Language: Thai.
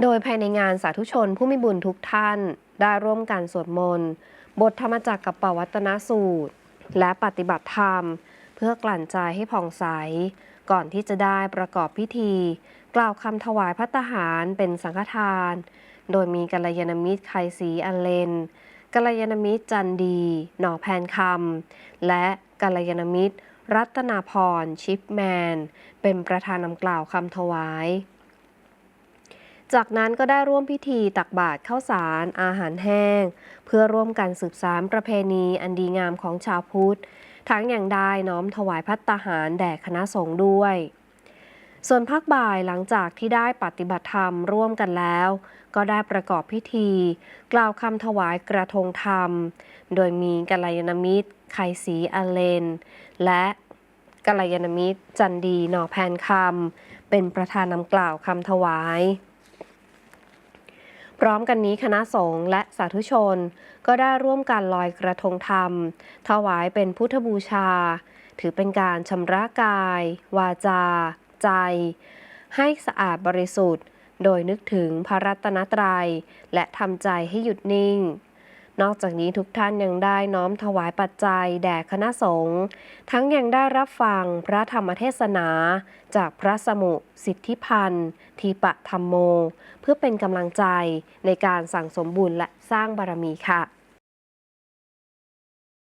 โดยภายในงานสาธุชนผู้มีบุญทุกท่าน ได้ร่วมกันสวดมนต์ บทธรรมจักรกับปวัตนสูตร และปฏิบัติธรรม เพื่อกลั่นใจให้ผ่องใส ก่อนที่จะได้ประกอบพิธี กล่าวคำถวายพัตหารเป็นสังฆทาน โดยมีกัลยาณมิตรไคศรีอันเลนกัลยาณมิตรจันดี หน่อแพนคำและกัลยาณมิตร รัตนาพรชิปแมน เป็นประธานนำกล่าวคำถวาย จากนั้นก็ได้ร่วมพิธีตักบาตรข้าวสาร อาหารแห้ง เพื่อร่วมกันสืบสานประเพณีอันดีงามของชาวพุทธ ทั้งอย่างได้น้อมถวายพัตตาหารแด่คณะสงฆ์ด้วย ส่วนภาคบ่ายหลังจากที่ได้ปฏิบัติธรรมร่วมกันแล้ว ก็ได้ประกอบพิธี กล่าวคำถวายกระทงธรรม โดยมีกัลยาณมิตรไคศรีอเลน และกัลยาณมิตร จันดีหน่อแพนคำเป็นประธานนำกล่าวคำถวาย พร้อมกันนี้คณะสงฆ์และสาธุชน ก็ได้ร่วมกันลอยกระทงธรรม ถวายเป็นพุทธบูชา ถือเป็นการชำระกาย วาจา ใจ ให้สะอาดบริสุทธิ์ โดยนึกถึงพระรัตนตรัย และทำใจให้หยุดนิ่ง นอกจากนี้ทุกท่านยังได้น้อมถวายปัจจัยแด่คณะสงฆ์ทั้งยังได้รับฟังพระธรรมเทศนา จากพระสมุสิทธิพันธ์ทีปะธรรมโม เพื่อเป็นกำลังใจในการสั่งสมบุญและสร้างบารมีค่ะ